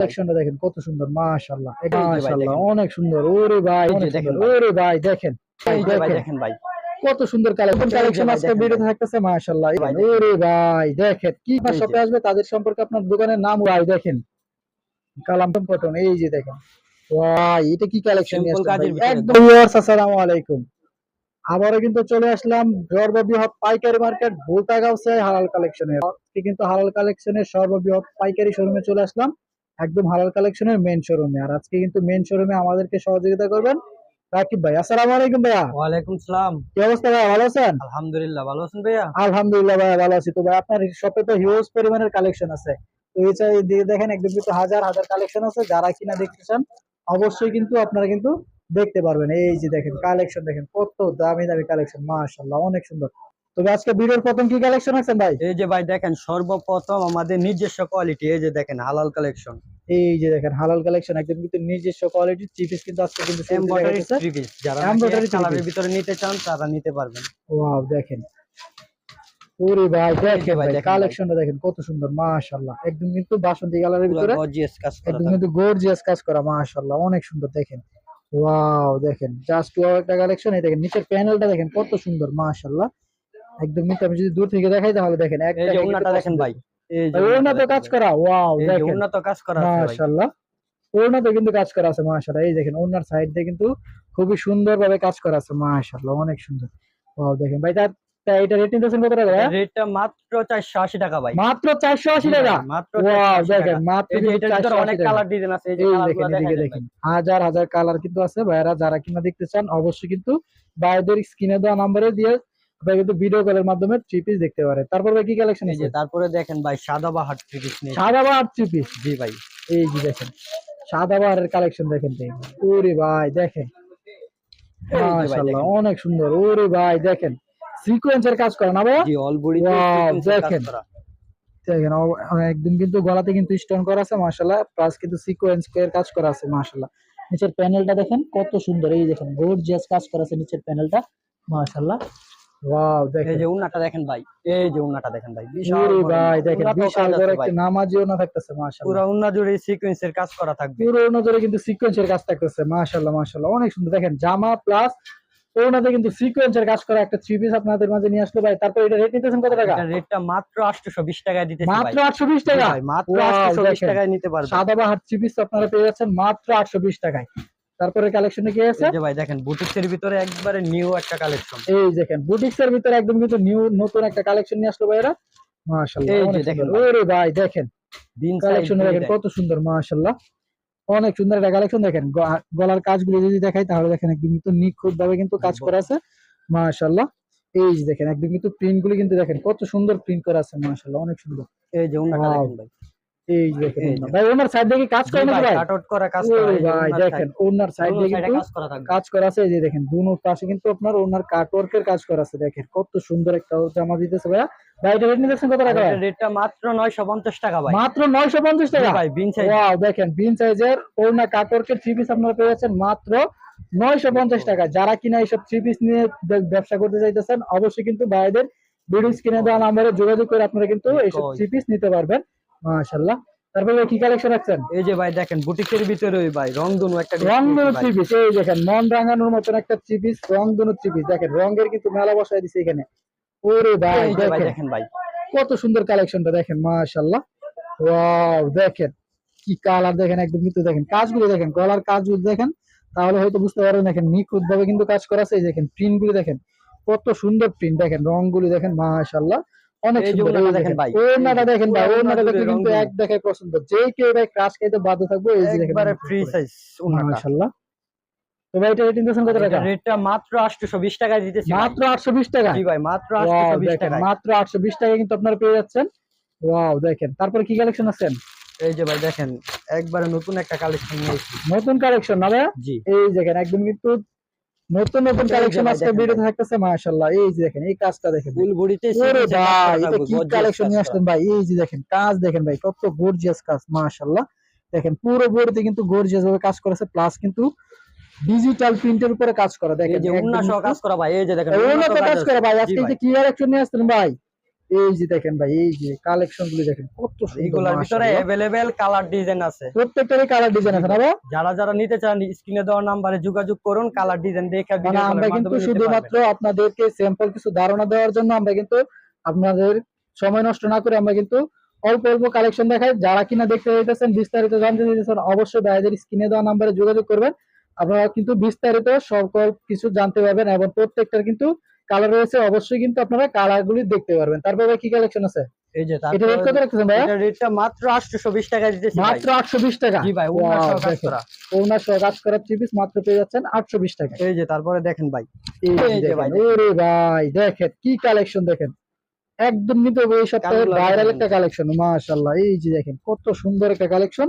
কালেকশনটা দেখেন কত সুন্দর মাশাআল্লাহ মাশাআল্লাহ অনেক সুন্দর ওরে ভাই দেখেন ওরে ভাই দেখেন দেখেন। ভাই। কত সুন্দর কালেকশন কালেকশন আজকে ভিডিওতে থাকতেছে মাশাআল্লাহ ওরে ভাই দেখেন কি শপে আসবে তাদের সম্পর্কে আপনার দোকানের নাম ভাই দেখেন। কালামটন কটন এই যে দেখেন। ভাই এটা কি কালেকশন একদম ভিউয়ার্স আসসালামু আলাইকুম। আবারও কিন্তু চলে আসলাম সর্ববৃহৎ পাইকারি মার্কেট ভোলতাগাঁওসে হালাল কালেকশনের কিন্তু হালাল কালেকশনের সর্ববৃহৎ পাইকারি শোরুমে চলে আসলাম। একদম হালাল কালেকশনের মেন শোরুমে আর আজকে কিন্তু মেন শোরুমে আমাদেরকে সহযোগিতা করবেন রাকিব ভাই। আসসালামু আলাইকুম ভাইয়া। ওয়ালাইকুম সালাম। কি অবস্থা ভাই ভালো আছেন? আলহামদুলিল্লাহ ভালো আছেন ভাইয়া? আলহামদুলিল্লাহ ভালো আছি। তো ভাই আপনার শপে তো হিউজ পরিমাণের কালেকশন আছে। তো এই চাই দিয়ে দেখেন একদম কিন্তু হাজার হাজার কালেকশন আছে। যারা কিনা দেখতে চান অবশ্যই কিন্তু আপনারা কিন্তু দেখতে পারবেন। এই যে দেখেন কালেকশন দেখেন কত দামি দামি কালেকশন মাশাআল্লাহ অনেক সুন্দর। তবে আজকে ভিডিওর প্রথম কি কালেকশন আছেন ভাই? এই যে ভাই দেখেন সর্বপ্রথম আমাদের নিজস্ব কোয়ালিটি এই যে দেখেন হালাল কালেকশন এই যে দেখেন হালাল কালেকশন একদম কিন্তু নিজস্ব কোয়ালিটি চিপিস কিন্তু আজকে কিন্তু এমব্রয়ডারি থ্রি পিস যারা কালারের ভিতরে নিতে চান তারা নিতে পারবেন। ওয়াও দেখেন। ওরে ভাই দেখেন ভাই। কালেকশনটা দেখেন কত সুন্দর মাশাআল্লাহ। একদম কিন্তু বাসন্তী কালারের ভিতরে গর্জিয়াস কাজ করা একদম কিন্তু গর্জিয়াস কাজ করা মাশাআল্লাহ অনেক সুন্দর দেখেন। ওয়াও দেখেন জাস্ট ওয়াও একটা কালেকশন এই দেখেন নিচের প্যানেলটা দেখেন কত সুন্দর মাশাআল্লাহ। একদম কিন্তু আমি যদি দূর থেকে দেখাই তাহলে দেখেন একটা দেখেন ভাই। এই যে ওনাতে উন্নাটা কাজ করা ওয়াও ভাই। এই যে দেখেন। উন্নত কাজ করা আছে মাশাআল্লাহ। ওনাতে কিন্তু কাজ করা আছে মাশাআল্লাহ। এই দেখেন ওনার সাইড দিয়ে কিন্তু খুবই সুন্দর ভাবে কাজ করা আছে মাশাআল্লাহ। অনেক সুন্দর। ওয়াও দেখেন। ভাই তার এটা রেটিং দিয়েছেন কত টাকা রেটটা মাত্র 480 টাকা ভাই। মাত্র 480 টাকা? মাত্র ওয়াও দেখেন। মাত্র এটার অনেক কালার ডিজাইন আছে এই যে কালারগুলো দেখেন হাজার হাজার কালার কিন্তু আছে ভাইরা যারা কিনা দেখতে চান অবশ্যই কিন্তু ভাইদের স্ক্রিনে দেওয়া নাম্বারে দিয়ে আপনারা কিন্তু ভিডিও কলের মাধ্যমে থ্রি পিস দেখতে পারে তারপর ভাই কি কালেকশন এই যে তারপরে দেখেন ভাই সাদা বাহার থ্রি পিস সাদা বাহার থ্রি পিস জি ভাই। এই যে দেখেন সাদা বাহারের কালেকশন দেখেন ওরে ভাই দেখেন। মাশাআল্লাহ অনেক সুন্দর। ওরে ভাই দেখেন। সিকোয়েন্সের কাজ করে না ভাই জি অল বডি দেখেন। দেখেন একদম কিন্তু গলাতে কিন্তু স্টোন করা আছে মাশাআল্লাহ। প্লাস কিন্তু সিকোয়েন্স এর কাজ করা আছে মাশাআল্লাহ। নিচের প্যানেলটা দেখেন কত সুন্দর। এই দেখেন গর্জিয়াস কাজ করা আছে নিচের প্যানেলটা মাশাআল্লাহ। ওয়াও এই যে উন্নাটা দেখেন ভাই এই যে উন্নাটা দেখেন ভাই বিশাল ভাই দেখেন বিশাল কাজ বড় একটা নামাজিও না থাকতেছে মাশাআল্লাহ। পুরো উন্না জুড়ে সিকোয়েন্সের কাজ করা থাকবে। পুরো নজরে কিন্তু সিকোয়েন্সের কাজ থাকতেছে মাশাআল্লাহ মাশাআল্লাহ। অনেক সুন্দর দেখেন জামা প্লাস ওনাতে কিন্তু সিকোয়েন্সের কাজ করা একটা থ্রি পিস আপনাদের মাঝে নিয়ে আসলো ভাই। তারপর এটা রেট নিতেছেন কত টাকা? রেটটা মাত্র 820 টাকায় দিতেছি ভাই। মাত্র আটশো বিশ জি টাকা মাত্র Wow, 820 টাকায় নিতে পারবেন। সাদা বা হাত থ্রি পিস আপনারা পেয়ে যাচ্ছেন মাত্র আটশো বিশ টাকায়। তারপরে কালেকশনে কি আছে? এই যে ভাই দেখেন বুটিক্সের ভিতরে একবারে নিউ একটা কালেকশন এই দেখেন বুটিক্স এর ভিতরে একদম কিন্তু নিউ নতুন একটা কালেকশন নিয়ে আসলো ভাইরা মাশাআল্লাহ এই যে দেখেন ওরে ভাই দেখেন দিন কালেকশন দেখেন কত সুন্দর মাশাআল্লাহ। অনেক সুন্দর একটা কালেকশন দেখেন গলার কাজগুলো যদি দেখাই তাহলে দেখেন একদম কিন্তু নিখুঁত ভাবে কিন্তু কাজ করা আছে মাশাআল্লাহ। এই যে দেখেন একদম কিন্তু প্রিন্টগুলো কিন্তু দেখেন কত সুন্দর প্রিন্ট করা আছে মাশাআল্লাহ অনেক সুন্দর। এই যে Wow. দেখেন ভাই। এই দেখেন এই ওনার। যে। ভাই ওনার সাইড দেখে কাজ করে না ভাই কাট আউট করা কাজ করা ওরে এই যে ভাই দেখেন ওনার সাইড দিয়ে কিন্তু কাজ করা থাকবে। কাজ করা আছে এই যে দেখেন দুনো পাশে কিন্তু আপনার ওনার কাটওয়ার্কের কাজ করা আছে দেখেন কত সুন্দর একটা জামা দিতেছে ভাইয়া। ভাই এটা রেট নিতেছেন কত টাকা ভাই? রেটটা মাত্র 950 টাকা ভাই। মাত্র নয়শো পঞ্চাশ টাকা? ভাই বিন সাইজ ওয়াও দেখেন বিন সাইজের ওড়না কাটওয়ার্কের থ্রি পিস আপনারা পেয়ে যাচ্ছেন মাত্র নয়শো পঞ্চাশ টাকা। যারা কিনা এইসব থ্রি পিস নিয়ে ব্যবসা করতে চাইতেছেন অবশ্যই কিন্তু ভাইদের ভিডিও স্ক্রিনে দেওয়া নাম্বারে যোগাযোগ করে আপনারা কিন্তু এইসব থ্রি পিস নিতে পারবেন। মাশাআল্লাহ। তারপরে কি কালেকশন রাখছেন? এই যে ভাই দেখেন বুটিকের ভিতরে ওই ভাই রংধনু একটা রং। থ্রি পিস এই দেখেন মন রাঙানোর মতন একটা থ্রি পিস রং থ্রি পিস দেখেন রঙের কিন্তু মেলা বসায় দিছে এখানে। ওরে ভাই দেখেন। ভাই। কত সুন্দর কালেকশনটা দেখেন মাশাআল্লাহ। ওয়াও দেখেন কি কালার দেখেন একদম কিন্তু দেখেন। কাজগুলো দেখেন গলার কাজগুলো দেখেন তাহলে হয়তো বুঝতে পারবেন দেখেন নিখুঁত ভাবে কিন্তু কাজ করা আছে এই দেখেন প্রিন্টগুলো দেখেন কত সুন্দর প্রিন্ট দেখেন রংগুলো দেখেন মাশাআল্লাহ। অনেক দেখেন ভাই। ওড়নাটা দেখেন ভাই ওড়নাটা দেখে কিন্তু এক দেখায় পছন্দ। যে কেউ ভাই ক্রাশ খাইতে বাধ্য থাকব এই যে একবারে ফ্রি সাইজ উন্নাটা মাশাআল্লাহ। তো ভাই এটা রেটিং কত টাকা? রেটটা মাত্র 820 টাকায় দিতেছি ভাই। মাত্র 820 টাকা জি ভাই মাত্র ওয়াও 820 দেখেন টাকায়। মাত্র 820 টাকা কিন্তু আপনারা পেয়ে যাচ্ছেন। ওয়াও দেখেন তারপরে কি কালেকশন আছেন এই যে ভাই দেখেন একবারে নতুন একটা কালেকশন নিয়েছি নতুন কালেকশন না জি। এই দেখেন একদম কিন্তু নতুন নতুন কালেকশন আজকে ভিডিও থাকতেছে মাশাআল্লাহ। এই যে দেখেন এই কাজটা দেখেন ফুল বডিতে ওরে ভাই এটা কি কালেকশন নিয়ে আসলেন ভাই। এই যে দেখেন কাজ দেখেন ভাই কত গর্জিয়াস কাজ মাশাআল্লাহ। দেখেন পুরো বডিতে কিন্তু গর্জিয়াস ভাবে কাজ করেছে প্লাস কিন্তু ডিজিটাল প্রিন্টের উপরে কাজ করা দেখেন। এই যে উন্না সহ কাজ করা ভাই এই যে দেখেন ওনাতে কাজ করা ভাই। আজকে যে কি কালেকশন নিয়ে আসলেন ভাই? এই যে দেখেন ভাই এই যে কালেকশন গুলি দেখেন কত এগুলোর ভিতরে। অ্যাভেলেবেল কালার ডিজাইন আছে প্রত্যেকটারই কালার ডিজাইন আছে ভাই? যারা যারা নিতে চান স্ক্রিনে দেওয়া নাম্বারে যোগাযোগ করুন কালার ডিজাইন দেখে মানে ভিডিও আমরা কিন্তু শুধুমাত্র আপনাদেরকে স্যাম্পল কিছু ধারণা দেওয়ার জন্য আমরা কিন্তু আপনাদের সময় নষ্ট না করে আমরা কিন্তু অল্প অল্প কালেকশন দেখাই যারা কিনা দেখতে চাইতেছেন বিস্তারিত জানতে চাইতেছেন অবশ্যই ভাইদের স্ক্রিনে দেওয়া নাম্বারে যোগাযোগ করবেন আপনারা কিন্তু বিস্তারিত সকল কিছু জানতে পারবেন এবং প্রত্যেকটার কিন্তু কালার রয়েছে অবশ্যই কিন্তু আপনারা কালার গুলি দেখতে পারবেন। তারপরে ভাই কি কালেকশন আছে? এই যে এটা রেট কত রাখতেছেন ভাই? এটা রেটটা মাত্র 820 টাকা দিতেছি মাত্র আটশো বিশ টাকা? জি ভাই Wow, সহ কাজ করা। ওনার সহ কাজ করার থ্রি পিস মাত্র পেয়ে যাচ্ছেন আটশো বিশ টাকা। এই যে তারপরে দেখেন ভাই। এই যে এই যে দেখেন, ভাই, ওরে ভাই দেখেন কি কালেকশন দেখেন। একদম কিন্তু এই সপ্তাহে ভাইরাল একটা কালেকশন মাশাআল্লাহ। এই যে দেখেন কত সুন্দর একটা কালেকশন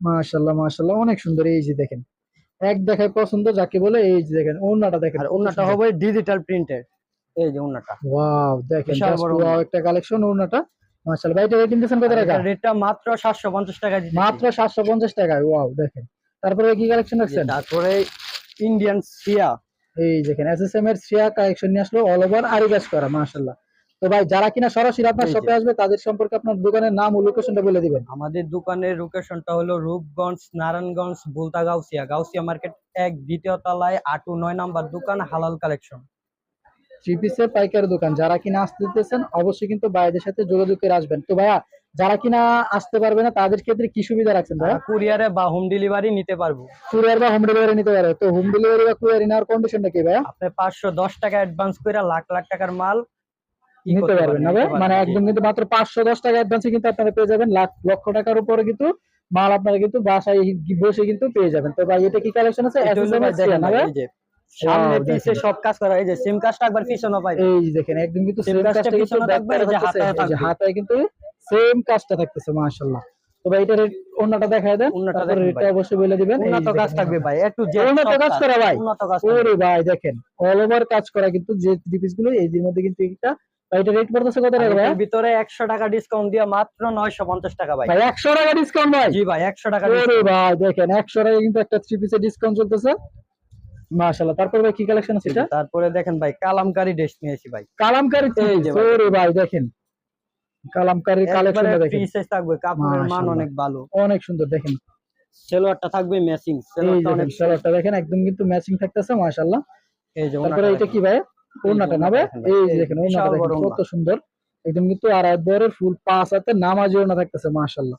মাশাআল্লাহ মাশাআল্লাহ অনেক সুন্দর। এই যে দেখেন এক দেখায় পছন্দ যাকে বলে এই যে দেখেন ওন্নাটা দেখেন। আর ওনাটা হবে ডিজিটাল প্রিন্টের এই যে ওয়াও দেখেন ওন্না। একটা কালেকশন ওন্নাটা মাশাআল্লাহ ভাই এটা রেটিং কত টাকা? রেটটা মাত্র 750 টাকা মাত্র 750 টাকায় ওয়াও দেখেন। তারপরে কি কালেকশন রাখছেন? তারপরে ইন্ডিয়ান সিয়া এই দেখেন এসএসএম এর শ্রেয়া কালেকশন নিয়ে আসলো অল ওভার আরি কাজ করা মাশাআল্লাহ। তো ভাই যারা কিনা সরাসরি আপনার শপে আসবে তাদের সম্পর্কে আপনার দোকানের নাম ও লোকেশনটা বলে দিবেন। আমাদের দোকানের লোকেশনটা হলো রূপগঞ্জ নারায়ণগঞ্জ বুলতা গাউসিয়া গাউসিয়া মার্কেট এক দ্বিতীয় তলায় আটু নয় নাম্বার দোকান হালাল কালেকশন থ্রি পিসের পাইকারি দোকান। যারা কিনা আসতে দিতেছেন অবশ্যই কিন্তু ভাইদের সাথে যোগাযোগ করে আসবেন। তো ভাইয়া যারা কিনা আসতে পারবে না তাদের ক্ষেত্রে কি সুবিধা রাখছেন ভাইয়া? কুরিয়ারে বা হোম ডেলিভারি নিতে পারব। কুরিয়ার বা হোম ডেলিভারি নিতে পারবে। তো হোম ডেলিভারি বা কুরিয়ার নেওয়ার কন্ডিশনটা কি ভাইয়া? আপনি পাঁচশো দশ টাকা অ্যাডভান্স করে লাখ লাখ টাকার মাল নিতে পারবেন না মানে একদম কিন্তু মাত্র পাঁচশো দশ টাকা অ্যাডভান্সে কিন্তু আপনারা পেয়ে যাবেন। লাখ লক্ষ টাকার উপরে কিন্তু মাল আপনারা কিন্তু বাসায় বসে কিন্তু পেয়ে যাবেন। তো ভাই এটা কি কালেকশন আছে? সামনে Wow, পিছে সব কাজ করা এই যে সেম কাজটা একবার পিছনে পাই এই যে দেখেন একদম কিন্তু Same কাজটা কাজটা পিছনে থাকবে, এই যে হাতায় থাকবে। হাতায় কিন্তু সেম কাজটা থাকতেছে মাশাআল্লাহ। তো ভাই এটা অন্যটা দেখায় দেন অন্যটা রেটটা অবশ্যই বলে দিবেন। উন্নত কাজ থাকবে ভাই একটু যে উন্নত কাজ করা ভাই। উন্নত কাজ ওরে ভাই দেখেন অল ওভার কাজ করা কিন্তু যে থ্রি পিসগুলো এই মধ্যে কিন্তু এটা রেট পড়তেছে কত টাকা ভাই? ভিতরে একশো টাকা ডিসকাউন্ট দিয়ে মাত্র নয়শো পঞ্চাশ টাকা ভাই। টাকা ডিসকাউন্ট ভাই। জি ভাই একশো টাকা ওরে ভাই দেখেন একশো টাকা কিন্তু একটা থ্রি পিসের ডিসকাউন্ট চলতেছে। মাশাআল্লাহ। তারপর ভাই কি কালেকশন আছে এটা? তারপরে দেখেন ভাই কালামকারি ড্রেস নিয়েছি ভাই। কালামকারী এই যে ভাই। দেখেন। কালামকারীর কালেকশনটা দেখেন। থাকবে কাপড়ের মান অনেক ভালো। অনেক সুন্দর দেখেন। সেলোয়ারটা থাকবে ম্যাচিং সেলোয়ারটা অনেক সালোয়ারটা দেখেন একদম কিন্তু ম্যাচিং থাকতেছে মাশাআল্লাহ। এই যে তারপরে এটা কি ভাই? ওড়নাটা না ভাই। এই যে দেখেন ওড়নাটা কত সুন্দর। একদম কিন্তু আড়াই বরের ফুল হাতে নামাজি ওড়না থাকতেছে মাশাআল্লাহ।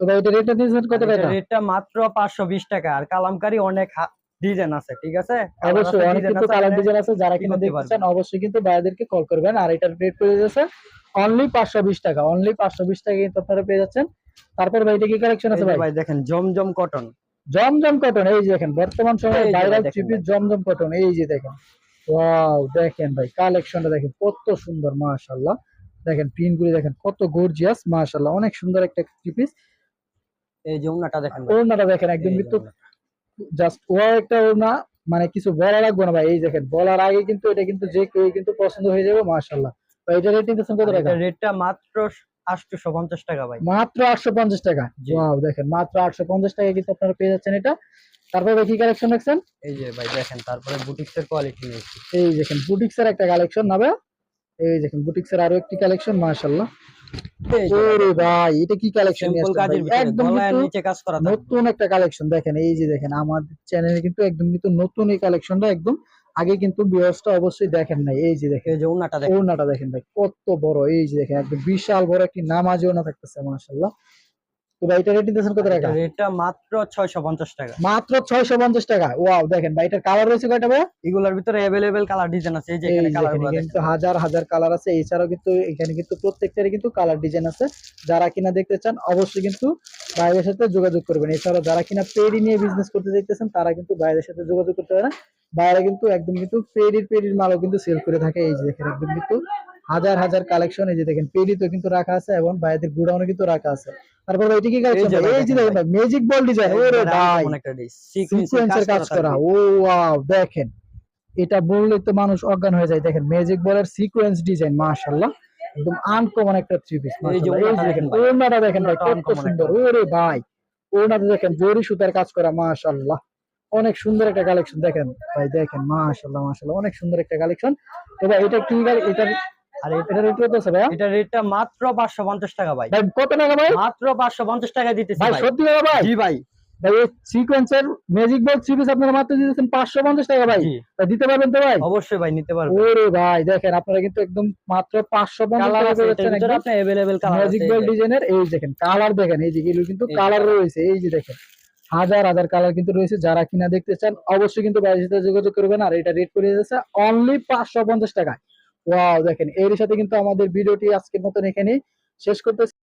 তো ভাই এটা রেটটা দিয়েছেন কত টাকা রেটটা মাত্র পাঁচশো বিশ টাকা আর কালামকারি অনেক ডিজাইন আছে ঠিক আছে? অবশ্যই অনেক কিন্তু কালার ডিজাইন আছে যারা কিনা দেখতে চান অবশ্যই কিন্তু ভাইদেরকে কল করবেন। আর এটার রেট পেয়ে যাচ্ছে অনলি পাঁচশো বিশ টাকা অনলি পাঁচশো বিশ টাকা কিন্তু আপনারা পেয়ে যাচ্ছেন। তারপর ভাই এটা কি কালেকশন আছে ভাই? ভাই দেখেন জমজম কটন জমজম কটন এই যে দেখেন বর্তমান সময়ে ভাইরাল চিপি। জমজম কটন এই যে দেখেন। ওয়াও দেখেন ভাই কালেকশনটা দেখেন কত সুন্দর মাশাআল্লাহ। দেখেন প্রিন্ট গুলি দেখেন কত গর্জিয়াস মাশাআল্লাহ। অনেক সুন্দর একটা এই যে ওনাটা দেখেন ভাই। ওড়নাটা দেখেন একদম কিন্তু। জাস্ট ও একটা ওড়না মানে কিছু বলা লাগবে না ভাই এই দেখেন বলার আগে কিন্তু এটা কিন্তু যে কেউ কিন্তু পছন্দ হয়ে যাবে মাশাআল্লাহ। তো এটা রেটিং কত টাকা? রেটটা মাত্র আটশো পঞ্চাশ টাকা ভাই। মাত্র আটশো পঞ্চাশ টাকা? জি। ওয়াও দেখেন মাত্র আটশো পঞ্চাশ টাকা কিন্তু আপনারা পেয়ে যাচ্ছেন এটা। তারপরে ভাই কি কালেকশন রাখছেন এই যে ভাই দেখেন তারপরে বুটিক্স এর কোয়ালিটি নিয়েছি। এই দেখেন বুটিক্স এর একটা কালেকশন না ভাই? এই দেখেন বুটিক্স এর আরও একটি কালেকশন মাশাআল্লাহ। ভাই এটা কি কালেকশন সিম্পল কাজের ভিতরে একদম নিচে কাজ করা নতুন একটা কালেকশন দেখেন এই যে দেখেন আমাদের চ্যানেলে কিন্তু একদম কিন্তু নতুন এই কালেকশনটা একদম আগে কিন্তু ভিউয়ার্সটা অবশ্যই দেখেন নাই। এই যে দেখেন এই যে ওনাটা দেখেন। ওড়নাটা দেখেন ভাই কত বড় এই যে দেখেন একদম বিশাল বড় একটি নামাজি না থাকতেছে মাশাআল্লাহ। তো ভাই এটা রেটিং দিয়েছেন কত টাকা? এটার মাত্র ছয়শো পঞ্চাশ টাকা। মাত্র ছয়শো পঞ্চাশ টাকা। ওয়াও দেখেন ভাই এটার কালার রয়েছে কয়টা ভাই এগুলোর ভিতরে অ্যাভেলেবেল কালার ডিজাইন আছে এই যে এখানে যে কিন্তু হাজার হাজার কালার আছে এছাড়াও কিন্তু এখানে কিন্তু প্রত্যেকটারই কিন্তু কালার ডিজাইন আছে। যারা কিনা দেখতে চান অবশ্যই কিন্তু বাইরের সাথে যোগাযোগ করবেন। এছাড়াও যারা কিনা পেডি নিয়ে বিজনেস করতে দেখতেছেন তারা কিন্তু বাইরের সাথে যোগাযোগ করতে পারে বাইরে কিন্তু একদম কিন্তু পেডির পেডির মালও কিন্তু সেল করে থাকে। এই যে দেখেন একদম কিন্তু হাজার হাজার কালেকশন এই যে দেখেন পেডি তো কিন্তু রাখা আছে এবং বাইরের গুডাউনে কিন্তু রাখা আছে। তারপর এটা কি যে এই যে দেখেন ম্যাজিক বল ডিজাইন ওরে ভাই। সিকোয়েন্সের কাজ করা ও ওয়াও দেখেন। এটা বললে তো মানুষ অজ্ঞান হয়ে যায়। দেখেন ম্যাজিক বলের সিকোয়েন্স ডিজাইন মাশাআল্লাহ। একদম আনকমন একটা থ্রি পিস এই যে দেখেন। ওড়নাটা দেখেন ভাই কত সুন্দর। ওরে ভাই ওড়নাটা দেখেন জরি সুতার কাজ করা মাশাআল্লাহ। অনেক সুন্দর একটা কালেকশন দেখেন ভাই দেখেন মাশাআল্লাহ মাশাআল্লাহ অনেক সুন্দর একটা কালেকশন তো ভাই এটা কি গাল- এটার আর এটা এটা রেট কত আছে ভাইয়া এটা রেটটা মাত্র পাঁচশো পঞ্চাশ টাকা ভাই ভাই কত টাকা ভাই মাত্র পাঁচশো পঞ্চাশ টাকা দিতেছি ভাই ভাই সত্যি টাকা ভাই জি ভাই ভাই এই সিকোয়েন্সের ম্যাজিক বল থ্রি পিস আপনারা মাত্র দিতেছেন পাঁচশো পঞ্চাশ টাকা ভাই জি ভাই দিতে পারবেন তো ভাই অবশ্যই ভাই নিতে পারবেন ওরে ভাই দেখেন আপনারা কিন্তু একদম মাত্র পাঁচশো পঞ্চাশ কালার টাকা আছে করে এটার দিচ্ছেন ভিতরে একদম আপনার अवेलेबल কালার আছে ম্যাজিক বল ডিজাইনের এই দেখেন কালার দেখেন এই যে এগুলো কিন্তু এই যে কালার colour। রয়েছে এই যে দেখেন হাজার হাজার কালার কিন্তু রয়েছে। যারা কিনা দেখতে চান, অবশ্যই কিন্তু সাথে যোগাযোগ করবেন আর এটা রেট করে যাচ্ছে অনলি পাঁচশো পঞ্চাশ টাকায়। ওয়াও দেখেন এর সাথে কিন্তু আমাদের ভিডিওটি আজকের মতন এখানে শেষ করতে